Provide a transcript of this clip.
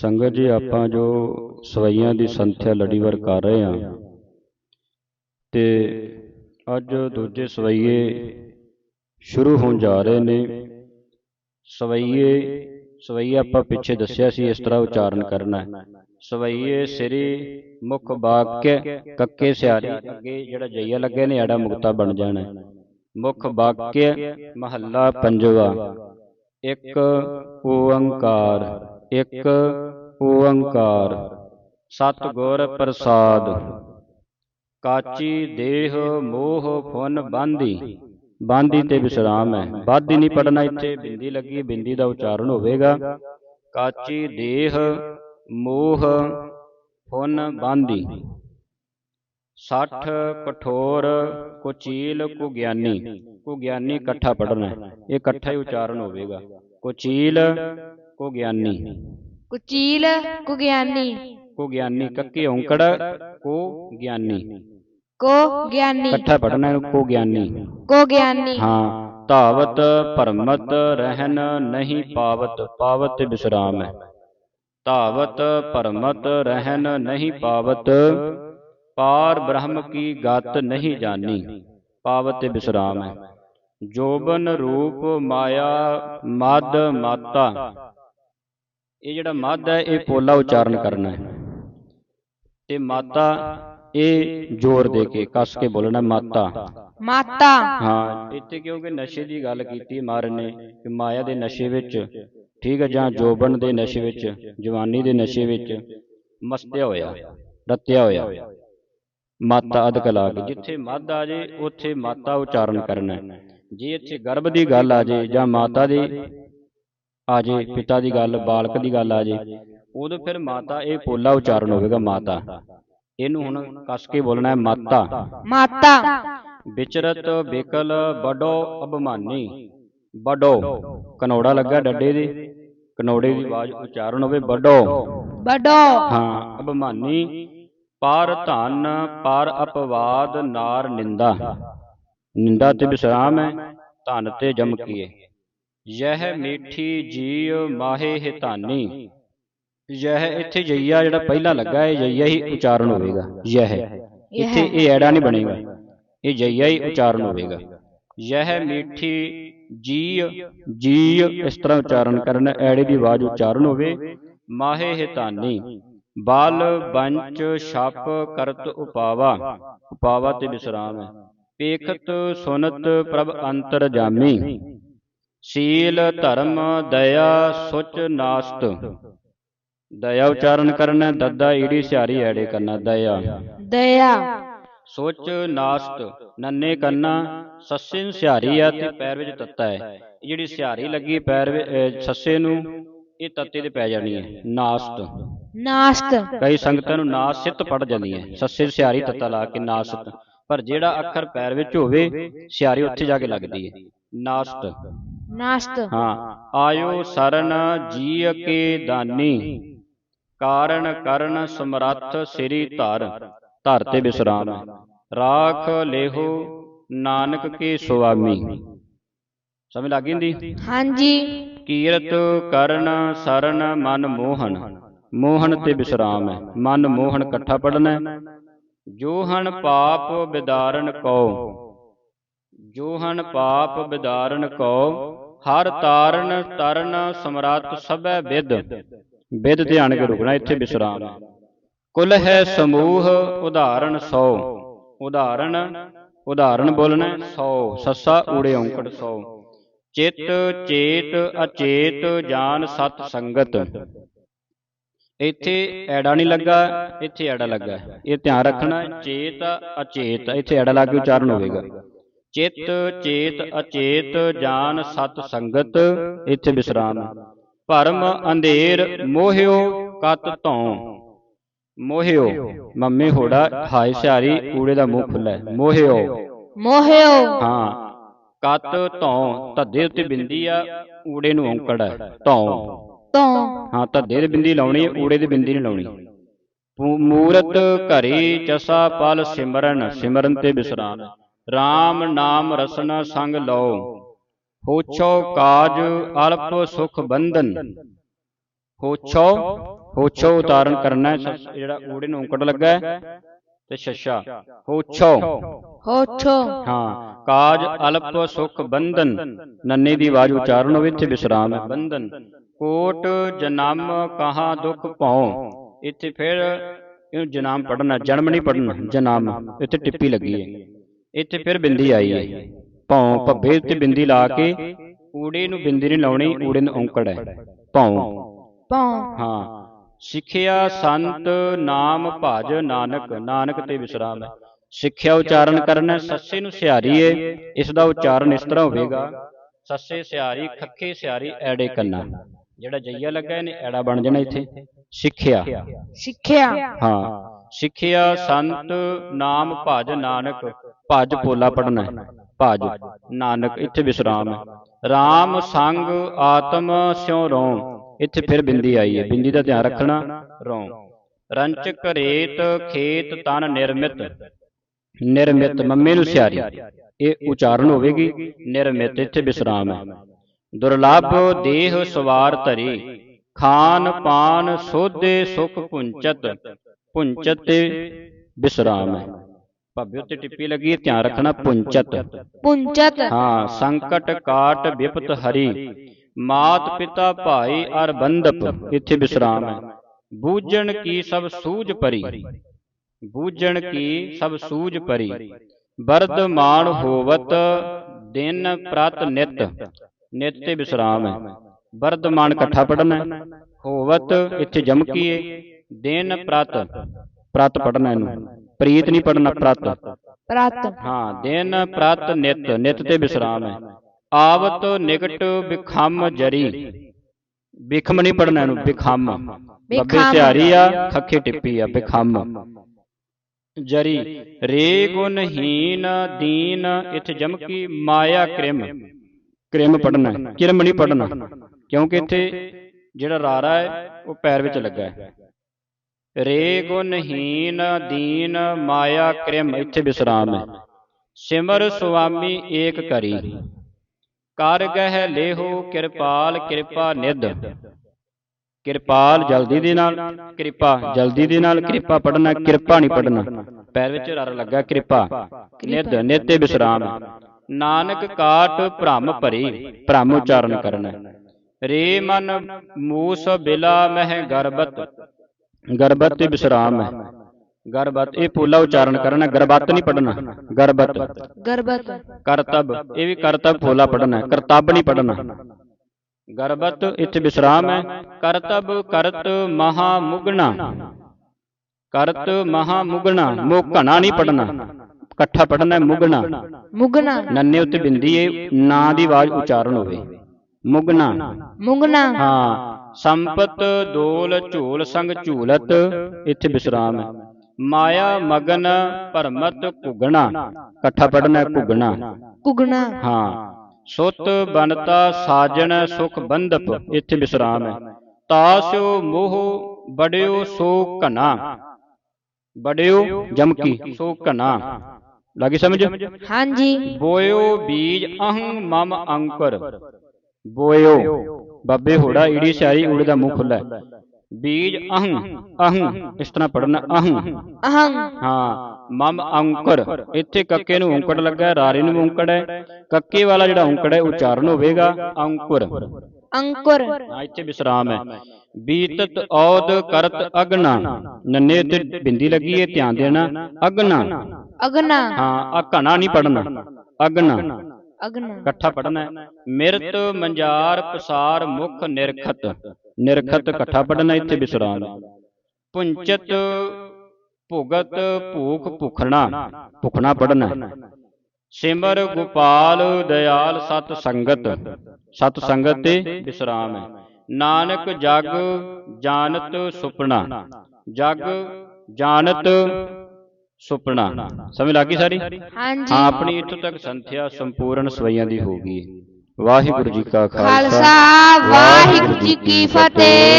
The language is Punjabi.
ਸੰਗਤ ਜੀ ਆਪਾਂ ਜੋ ਸਵਈਆਂ ਦੀ ਸੰਥਿਆ ਲੜੀਵਾਰ ਕਰ ਰਹੇ ਹਾਂ। ਤੇ ਅੱਜ ਦੂਜੇ ਸਵਈਏ ਸ਼ੁਰੂ ਹੋਣ ਜਾ ਰਹੇ ਨੇ। ਸਵਈਏ ਸਵਈਏ ਆਪਾਂ ਪਿੱਛੇ ਦੱਸਿਆ ਸੀ ਇਸ ਤਰ੍ਹਾਂ ਉਚਾਰਨ ਕਰਨਾ ਹੈ। ਸਵਈਏ ਸ੍ਰੀ ਮੁਖ ਵਾਕਿਆ ਕੱਕੇ ਸਿਆਰੀ ਅੱਗੇ ਜਿਹੜਾ ਜਈਆ ਲੱਗੇ ਨੇ ਐੜਾ ਮੁਕਤਾ ਬਣ ਜਾਣਾ ਹੈ। ਮੁਖ ਵਾਕਿਆ ਮਹੱਲਾ ਪੰਜਵਾ। ਇੱਕ ਓੰਕਾਰ। ਇੱਕ ਓੰਕਾਰ। ਸਤਿਗੁਰ ਪ੍ਰਸਾਦ। ਕਾਚੀ ਦੇਹ ਮੋਹ ਫੁਨ ਬਾਂਦੀ। ਬਾਂਦੀ ਤੇ ਵਿਸਰਾਮ ਹੈ। ਬਾਦੀ ਨਹੀਂ ਪੜਨਾ ਇੱਥੇ। ਬਿੰਦੀ ਲੱਗੀ, ਬਿੰਦੀ ਦਾ ਉਚਾਰਨ ਹੋਵੇਗਾ। ਕਾਚੀ ਦੇਹ ਮੋਹ ਫੁਨ ਬਾਂਦੀ। 60 ਕਠੋਰ ਕੁਚੀਲ ਕੁਗਿਆਨੀ। ਕੁਗਿਆਨੀ ਇਕੱਠਾ ਪੜਨਾ ਇਹ ਇਕੱਠਾ ਹੀ ਉਚਾਰਨ ਹੋਵੇਗਾ। ਕੁਚੀਲ ਕੁ ਗਿਆਨੀ ਕੁਚੀਲ ਕੁਗਿਆਨੀ ਕੋ ਗਿਆਨੀ ਕੱਕੇ ਔਂਕੜ ਕੋ ਗਿਆਨੀ ਕੋ ਗਿਆਨੀ ਇਕੱਠਾ ਪੜਨਾ ਇਹਨੂੰ ਕੋ ਗਿਆਨੀ ਕੋ ਗਿਆਨੀ ਹਾਂ ਧਾਵਤ ਭਰਮਤ ਰਹਿਨ ਨਹੀਂ ਪਾਵਤ ਪਾਵਤ ਤੇ ਵਿਸਰਾਮ ਹੈ ਧਾਵਤ ਭਰਮਤ ਰਹਿਨ ਨਹੀਂ ਪਾਵਤ ਪਾਰ ਬ੍ਰਹਮ ਕੀ ਗਤ ਨਹੀਂ ਜਾਣੀ ਪਾਵਤ ਤੇ ਵਿਸਰਾਮ ਹੈ ਜੋਬਨ ਰੂਪ ਮਾਇਆ ਮਦ ਮਾਤਾ ਇਹ ਜਿਹੜਾ ਮਦ ਹੈ ਇਹ ਪੋਲਾ ਉਚਾਰਨ ਕਰਨਾ ਹੈ। ਤੇ ਮਾਤਾ ਇਹ ਜ਼ੋਰ ਦੇ ਕੇ ਕੱਸ ਕੇ ਬੋਲਣਾ ਮਾਤਾ। ਮਾਤਾ। ਹਾਂ ਇੱਥੇ ਕਿਉਂਕਿ ਨਸ਼ੇ ਦੀ ਗੱਲ ਕੀਤੀ ਮਾਰਨ ਨੇ ਕਿ ਮਾਇਆ ਦੇ ਨਸ਼ੇ ਵਿੱਚ ਠੀਕ ਹੈ ਜਾਂ ਜੋਬਨ ਦੇ ਨਸ਼ੇ ਵਿੱਚ ਜਵਾਨੀ ਦੇ ਨਸ਼ੇ ਵਿੱਚ ਮਸਤਿਆ ਹੋਇਆ ਰਤਿਆ ਹੋਇਆ। ਮਾਤਾ ਅਦਕ ਲਾ ਕੇ ਜਿੱਥੇ ਮੱਧ ਆ ਜੇ ਉੱਥੇ ਮਾਤਾ ਉਚਾਰਨ ਕਰਨਾ। ਜੇ ਇੱਥੇ ਗਰਭ ਦੀ ਗੱਲ ਆ ਜੇ ਜਾਂ ਮਾਤਾ ਦੀ ਆ ਜੇ ਪਿਤਾ ਦੀ ਗੱਲ ਬਾਲਕ ਦੀ ਗੱਲ ਆ ਜੇ। ਉਦੋਂ ਫਿਰ ਮਾਤਾ ਇਹ ਪੋਲਾ ਉਚਾਰਨ ਹੋਵੇਗਾ ਮਾਤਾ। ਇਹਨੂੰ ਹੁਣ ਕੱਸ ਕੇ ਬੋਲਣਾ ਹੈ ਮਾਤਾ। ਮਾਤਾ। ਵਿਚਰਤ ਬਿਕਲ ਬਡੋ ਅਭਮਾਨੀ। ਬਡੋ ਕਨੋੜਾ ਲੱਗਾ ਡੱਡੇ ਦੇ। ਕਨੋੜੇ ਦੀ ਆਵਾਜ਼ ਉਚਾਰਨ ਹੋਵੇ ਬਡੋ ਬਡੋ ਹਾਂ ਅਭਮਾਨੀ। ਪਰ ਧਨ ਪਰ ਅਪਵਾਦ ਨਾਰ ਨਿੰਦਾ। ਨਿੰਦਾ ਤੇ ਵਿਸਰਾਮ ਹੈ ਧਨ ਤੇ ਜਮਕੀਏ ਯਹ ਮੀਠੀ ਜੀਵ ਮਾਹੇ ਹਿਤਾਨੀ। ਯਹ ਇੱਥੇ ਜਈਆ ਜਿਹੜਾ ਪਹਿਲਾਂ ਲੱਗਾ ਹੈ ਜਈਆ ਹੀ ਉਚਾਰਨ ਹੋਵੇਗਾ। ਯਹ ਇੱਥੇ ਇਹ ਐੜਾ ਨਹੀਂ ਬਣੇਗਾ। ਇਹ ਜਈਆ ਹੀ ਉਚਾਰਨ ਹੋਵੇਗਾ। ਯਹ ਮੀਠੀ ਜੀ ਜੀ ਇਸ ਤਰ੍ਹਾਂ ਉਚਾਰਨ ਕਰਨਾ ਐੜੇ ਦੀ ਆਵਾਜ਼ ਉਚਾਰਨ ਹੋਵੇ ਮਾਹੇ ਹਿਤਾਨੀ। ਬਲ ਬੰਚ ਛਪ ਕਰਤ ਉਪਾਵਾ। ਉਪਾਵਾ। ਤੇ ਵਿਸਰਾਮ ਹੈ। ਪੇਖਤ ਸੁਨਤ ਪ੍ਰਭ ਅੰਤਰ ਜਾਮੀ। ਸੀਲ ਧਰਮ ਦਇਆ ਸੁਚ ਨਾਸਤ। ਦਇਆ ਉਚਾਰਨ ਕਰਨਾ ਦੱਦਾ ਈੜੀ ਸਿਹਾਰੀ ਐੜੇ ਕਰਨਾ ਦਇਆ। ਦਇਆ। ਸੋਚ ਨਾਸਤ ਨੰਨੇ ਕੰਨਾ ਸੱਸੇ ਨੂੰ ਸਿਹਾਰੀ ਆ ਤੇ ਪੈਰ ਵਿੱਚ ਤੱਤਾ ਹੈ। ਇਹ ਜਿਹੜੀ ਸਿਹਾਰੀ ਲੱਗੀ ਪੈਰ ਵਿੱਚ ਸੱਸੇ ਨੂੰ ਇਹ ਤੱਤੇ ਤੇ ਪੈ ਜਾਣੀ ਹੈ। ਨਾਸਤ। ਨਾਸਤ। ਕਈ ਸੰਗਤਾਂ ਨੂੰ ਨਾਸਿਤ ਪੜ ਜਾਂਦੀਆਂ ਸੱਸੇ ਨੂੰ ਸਿਹਾਰੀ ਤੱਤਾ ਲਾ ਕੇ ਨਾਸਤ। ਪਰ ਜਿਹੜਾ ਅੱਖਰ ਪੈਰ ਵਿੱਚ ਹੋਵੇ ਸਿਹਾਰੀ ਉੱਥੇ ਜਾ ਕੇ ਲੱਗਦੀ ਹੈ। ਨਾਸਤ। ਨਾਸਤ। ਹਾਂ ਆਇਓ ਸਰਨ ਜੀਅ ਕੇ ਦਾਨੀ। ਕਾਰਨ ਕਰਨ ਸਮਰੱਥ ਸ੍ਰੀ ਧਰ। ਧਰ ਤੇ ਵਿਸਰਾਮ। ਰਾਖ ਲੇਹੋ ਨਾਨਕ ਕੇ ਸੁਆਮੀ। ਸਮਝ ਲੱਗ ਗਈ ਹਾਂਜੀ। ਕੀਰਤ ਕਰਨ ਸਰਨ ਮਨ ਮੋਹਨ। ਮੋਹਨ ਤੇ ਵਿਸਰਾਮ ਹੈ। ਮਨ ਮੋਹਨ ਇਕੱਠਾ ਪੜਨਾ ਜੋਹਨ ਪਾਪ ਵਿਦਾਰਨ ਕਉ। ਜੋਹਨ ਪਾਪ ਵਿਦਾਰਨ ਕਉ। ਹਰ ਤਾਰਨ ਤਰਨ ਸਮਰੱਥ ਸਭੈ ਵਿਦ ਵਿਦ ਧਿਆਨ ਕੇ ਰੁਕਣਾ, ਇੱਥੇ ਵਿਸਰਾਮ। ਹੈ ਕੁਲ ਹੈ ਸਮੂਹ, ਉਦਾਹਰਣ 100 ਉਦਾਹਰਣ ਉਦਾਹਰਣ ਬੋਲਣਾ 100 ਸੱਸਾ ਊੜੇ ਔਂਕੜ 100 ਚਿਤ, ਚੇਤ, ਅਚੇਤ, ਜਾਨ, ਸਤ ਸੰਗਤ। ਇੱਥੇ ਐੜਾ ਨਹੀਂ ਲੱਗਾ, ਇੱਥੇ ਐੜਾ ਲੱਗਾ। ਇਹ ਧਿਆਨ ਰੱਖਣਾ ਚੇਤ, ਅਚੇਤ। ਇੱਥੇ ਐੜਾ ਲਾ ਕੇ ਉਚਾਰਨ ਹੋਵੇਗਾ। ਚਿਤ ਚੇਤ ਅਚੇਤ ਜਾਨ ਸਤ ਸੰਗਤ ਇੱਥੇ ਵਿਸਰਾਮ। ਭਰਮ ਅੰਧੇਰ ਮੋਹਿਓ ਕਤ ਧੌ। ਮੋਹਿਓ ਮੰਮੇ ਹੋੜਾ ਹਾਇ ਸਿਹਾਰੀ ਊੜੇ ਦਾ ਮੂੰਹ ਖੁੱਲਾ ਹੈ। ਮੋਹਿਓ। ਮੋਹਿਓ। ਹਾਂ। ਕਤ ਧੌ ਧੱਦੇ ਉੱਤੇ ਬਿੰਦੀ ਆ ਊੜੇ ਨੂੰ ਔਂਕੜ ਹੈ। ਧੌ। ਤੋਂ ਹਾਂ ਧੱਦੇ ਤੇ ਬਿੰਦੀ ਲਾਉਣੀ ਹੈ ਊੜੇ ਤੇ ਬਿੰਦੀ ਨਹੀਂ ਲਾਉਣੀ। ਮੂਰਤ ਘਰੀ ਚਸਾ ਪਲ ਸਿਮਰਨ ਸਿਮਰਨ ਤੇ ਵਿਸਰਾਮ। RAM ਨਾਮ ਰਸਨਾ ਸੰਗ ਲਓ। ਹੋਛੋ ਕਾਜ ਅਲਪ ਸੁਖ ਬੰਧਨ। ਹੋਛੋ ਹੋਛੋ ਉਤਾਰਨ ਕਰਨਾ ਹੈ। ਸੱਸ- ਜਿਹੜਾ ਊੜੇ ਨੂੰ ਉਂਕੜ ਲੱਗਾ ਹੈ ਤੇ ਛੱਛਾ। ਹੋਛੋ। ਹੋਛੋ। ਹਾਂ ਕਾਜ ਅਲਪ ਸੁਖ ਬੰਧਨ। ਨੰਨੇ ਦੀ ਆਵਾਜ਼ ਉਚਾਰਨ ਹੋਵੇ ਇੱਥੇ ਵਿਸਰਾਮ ਹੈ। ਬੰਧਨ। ਕੋਟ ਜਨਮ ਕਹਾ ਦੁਖ ਭਉ। ਇੱਥੇ ਫਿਰ ਇਹਨੂੰ ਜਨਾਮ ਪੜਨਾ ਜਨਮ ਨਹੀਂ ਪੜਨਾ ਜਨਾਮ ਇੱਥੇ ਟਿੱਪੀ ਲੱਗੀ ਹੈ। ਇੱਥੇ ਫਿਰ ਬਿੰਦੀ ਆਈ। ਹੈ ਭਉ ਭੱਬੇ ਉੱਤੇ ਬਿੰਦੀ ਲਾ ਕੇ ਊੜੇ ਨੂੰ ਬਿੰਦੀ ਨਹੀਂ ਲਾਉਣੀ ਊੜੇ ਨੂੰ ਔਂਕੜ ਹੈ। ਭਉ ਪਉ ਹਾਂ। ਸਿੱਖਿਆ ਸੰਤ ਨਾਮ ਭਜ ਨਾਨਕ ਨਾਨਕ ਤੇ ਵਿਸਰਾਮ ਹੈ। ਸਿੱਖਿਆ ਉਚਾਰਨ ਕਰਨਾ ਸੱਸੇ ਨੂੰ ਸਿਹਾਰੀ ਏ ਇਸ ਦਾ ਉਚਾਰਨ ਇਸ ਤਰ੍ਹਾਂ ਹੋਵੇਗਾ। ਸੱਸੇ ਸਿਹਾਰੀ ਖੱਖੇ ਸਿਹਾਰੀ ਐੜੇ ਕੰਨਾ। ਜਿਹੜਾ ਜਈਆ ਲੱਗਾ ਇਹਨੇ ਐੜਾ ਬਣ ਜਾਣਾ ਇੱਥੇ। ਸਿੱਖਿਆ। ਸਿੱਖਿਆ। ਹਾਂ। ਸਿੱਖਿਆ ਸੰਤ ਨਾਮ ਭਜ ਨਾਨਕ। ਭਜ ਪੋਲਾ ਪੜਨਾ ਹੈ। ਭਜ। ਨਾਨਕ ਇੱਥੇ ਵਿਸਰਾਮ ਹੈ। RAM ਸੰਗ ਆਤਮ ਸਿਉ ਰੋਂ। ਇੱਥੇ ਫਿਰ ਬਿੰਦੀ ਆਈ ਹੈ। ਬਿੰਦੀ ਦਾ ਧਿਆਨ ਰੱਖਣਾ ਰੋਂ। ਰੰਚਕ ਰੇਤ ਖੇਤ ਤਨ ਨਿਰਮਿਤ। ਨਿਰਮਿਤ। ਮੰਮੇ ਨੂੰ ਸਿਆਰੀ। ਇਹ ਉਚਾਰਨ ਹੋਵੇਗੀ। ਨਿਰਮਿਤ ਇੱਥੇ ਵਿਸਰਾਮ ਹੈ। ਦੁਰਲਭ ਦੇਹ ਸਵਾਰ ਧਰੀ। ਖਾਨ ਪਾਨ ਸੋਧੇ ਸੁਖ ਪੁੰਚਤ। ਪੁੰਚਤ। ਤੇ ਵਿਸਰਾਮ ਹੈ। ਭਾਬੀ ਉੱਤੇ ਟਿੱਪੀ ਲੱਗੀ ਹੈ ਧਿਆਨ ਰੱਖਣਾ ਪੁੰਚਤ। ਪੁੰਚਤ। ਹਾਂ ਸੰਕਟ ਕਾਟ ਵਿਪਤ ਹਰੀ। ਮਾਤ ਪਿਤਾ ਭਾਈ ਅਰ ਬੰਧਪ ਇੱਥੇ ਵਿਸਰਾਮ ਹੈ। ਬੂਝਣ ਕੀ ਸਭ ਸੂਝ ਪਰੀ ਬੂਝਣ ਕੀ ਸਭ ਸੂਝ ਪਰੀ ਵਰਦਮਾਨ ਹੋਵਤ ਦਿਨ ਪ੍ਰਤ ਨਿਤ। ਨਿਤ। ਤੇ ਵਿਸਰਾਮ ਹੈ। ਵਰਦਮਾਨ ਇਕੱਠਾ ਪੜਨਾ ਹੋਵਤ ਇੱਥੇ ਜਮਕੀਏ ਦਿਨ ਪ੍ਰਤ। ਪ੍ਰਤ। ਪੜਨਾ ਇਹਨੂੰ। ਪ੍ਰੀਤ ਨਹੀਂ ਪੜਨਾ ਪ੍ਰਤ। ਪ੍ਰਤ। ਹਾਂ ਦਿਨ ਪ੍ਰਤ ਨਿਤ ਨਿਤ ਤੇ ਵਿਸਰਾਮ ਹੈ। ਆਵਤ ਨਿਕਟ ਬਿਖਮ ਜਰੀ। ਬਿਖਮ ਨਹੀਂ ਪੜਨਾ ਇਹਨੂੰ ਬਿਖਮ ਬੱਬੇ। ਤਿਆਰੀ ਆ ਖੱਖੇ ਟਿੱਪੀ ਆ ਬਿਖਮ। ਜਰੀ ਰੇ ਗੁਣਹੀਨ ਦੀਨ ਇਥੇ ਜਮਕੀ ਮਾਇਆ ਕ੍ਰਿਮ। ਕ੍ਰਿਮ ਪੜਨਾ ਕਿਰਮ ਨਹੀਂ ਪੜਨਾ ਕਿਉਂਕਿ ਇੱਥੇ ਜਿਹੜਾ ਰਾਰਾ ਹੈ ਉਹ ਪੈਰ ਵਿੱਚ ਲੱਗਾ ਹੈ। ਰੇ ਗੁਣਹੀਨ ਦੀਨ ਮਾਇਆ ਕ੍ਰਿਮ, ਇੱਥੇ ਵਿਸਰਾਮ ਹੈ। ਸਿਮਰ ਸੁਆਮੀ ਏਕ ਕਰੀ। ਕਰ ਗਹਿ ਲੇਹੋ ਕਿਰਪਾਲ, ਕਿਰਪਾ ਨਿਧ। ਕਿਰਪਾਲ ਜਲਦੀ ਦੇ ਨਾਲ, ਕਿਰਪਾ ਜਲਦੀ ਦੇ ਨਾਲ, ਕਿਰਪਾ ਪੜਨਾ ਕਿਰਪਾ ਨਹੀਂ ਪੜਨਾ ਪੈਰ ਵਿੱਚ ਰਰ ਲੱਗਾ ਕਿਰਪਾ। ਨਿਧ ਨਿਧ ਵਿਸਰਾਮ। ਨਾਨਕ ਕਾਟ ਭ੍ਰਮ ਭਰੀ, ਭ੍ਰਮ ਉਚਾਰਨ ਕਰਨਾ। ਰੇ ਮਨ ਮੂਸ ਬਿਲਾ ਮਹਿ ਗਰਬਤ। ਗਰਬਤ ਤੇ ਵਿਸਰਾਮ ਹੈ। ਗਰਬਤ ਇਹ ਪੋਲਾ ਉਚਾਰਨ ਕਰਨਾ ਗਰਬਤ ਨਹੀਂ ਪੜਨਾ ਗਰਬਤ ਗਰਬਤ ਕਰਤਬ ਇਹ ਵੀ ਕਰਤਬ ਪੋਲਾ ਪੜਨਾ ਕਰਤਬ ਨਹੀਂ ਪੜਨਾ ਗਰਬਤ ਇੱਥੇ ਵਿਸਰਾਮ ਹੈ। ਕਰਤਬ ਕਰਤ ਮਹਾ ਮੁਗਣਾ ਕਰਤ ਮਹਾ ਮੁਗਣਾ ਮੋਘਣਾ ਨਹੀਂ ਪੜਨਾ ਇਕੱਠਾ ਪੜਨਾ ਹੈ ਮੁਗਣਾ। ਮੁਗਨਾ ਨੰਨੇ ਉੱਤੇ ਬਿੰਦੀ ਏ ਨਾਂ ਦੀ ਆਵਾਜ਼ ਉਚਾਰਨ ਹੋਵੇ। ਮੁਗਣਾ। ਮੁਗਨਾ ਹਾਂ ਸੰਪਤ ਦੋਲ ਝੂਲ ਸੰਗ ਝੂਲਤ ਇੱਥੇ ਵਿਸਰਾਮ ਹੈ। ਮਾਇਆ ਮਗਨ ਭਰਮਤ ਘੁਗਣਾ ਇਕੱਠਾ ਪੜਨਾ ਘੁਗਣਾ। ਕੁਗਣਾ ਹਾਂ ਸੁਤ ਬਨਤਾ ਸਾਜਣ ਸੁਖ ਬੰਧਪ ਇੱਥੇ ਵਿਸਰਾਮ ਹੈ। ਤਾਸਿਓ ਮੋਹ ਬੜਿਓ ਸੋ ਘਨਾ ਬੜਿਓ ਜਮਕੀ ਸੋ ਘਨਾ ਲੱਗੀ ਸਮਝ? ਹਾਂਜੀ। ਬੋਇਓ ਬੀਜ ਅਹੰ ਮਮ ਅੰਕੁਰ ਬੋਇਓ ਬੱਬੇ ਹੋੜਾ ਈੜੀ ਸਿਆਰੀ ਊੜੇ ਦਾ ਮੂੰਹ ਖੁੱਲਾ ਬੀਜ ਅਹੰ ਅਹੰ ਇਸ ਤਰ੍ਹਾਂ ਪੜਨਾ ਅਹੰ। ਅਹੰ। ਹਾਂ ਮਮ ਅੰਕੁਰ। ਇੱਥੇ ਕੱਕੇ ਨੂੰ ਔਂਕੜ ਲੱਗਾ ਰਾਰੇ ਨੂੰ ਔਂਕੜ ਹੈ। ਕੱਕੇ ਵਾਲਾ ਜਿਹੜਾ ਔਂਕੜ ਹੈ ਉਚਾਰਨ ਹੋਵੇਗਾ ਅੰਕੁਰ। ਅੰਕੁਰ। ਹਾਂ ਇੱਥੇ ਵਿਸਰਾਮ ਹੈ। ਬੀਤਤ ਔਦ ਕਰਤ ਅਗਨਾ। ਨੰਨੇ ਤੇ ਬਿੰਦੀ ਲੱਗੀ ਹੈ ਧਿਆਨ ਦੇਣਾ। ਅਗਨਾ। ਅਗਨਾ। ਹਾਂ ਆ ਘਣਾ ਨਹੀਂ ਪੜਨਾ ਅਗਨਾ। ਅਗਨਾ। ਇਕੱਠਾ ਪੜਨਾ ਹੈ। ਮਿਰਤ, ਮੰਜਾਰ, ਪਸਾਰ, ਮੁਖ, ਨਿਰਖਤ। ਨਿਰਖਤ ਇਕੱਠਾ ਪੜਨਾ ਇੱਥੇ ਵਿਸਰਾਮ। ਪੁੰਚਤ, ਭੁਗਤ, ਭੂਖ, ਭੁਖਣਾ। ਭੁਖਣਾ ਪੜਨਾ ਸਿਮਰ, ਗੋਪਾਲ ਦਇਆਲ ਸਤ ਸੰਗਤ। ਸਤ ਸੰਗਤ ਤੇ ਵਿਸਰਾਮ ਹੈ। ਨਾਨਕ, ਜਗ ਜਾਣਤ ਸੁਪਨਾ। ਜਗ ਜਾਣਤ ਸੁਪਨਾ। ਸਮਝ ਲੱਗੀ ਸਾਰੀ? ਹਾਂਜੀ। ਹਾਂ ਆਪਣੀ ਇੱਥੋਂ ਤੱਕ ਸੰਥਿਆ ਸੰਪੂਰਨ ਸਵਈਆਂ ਦੀ ਹੋ ਗਈ। ਵਾਹਿਗੁਰੂ ਜੀ ਕਾ ਖਾਲਸਾ ਵਾਹਿਗੁਰੂ ਜੀ ਕੀ ਫਤਿਹ।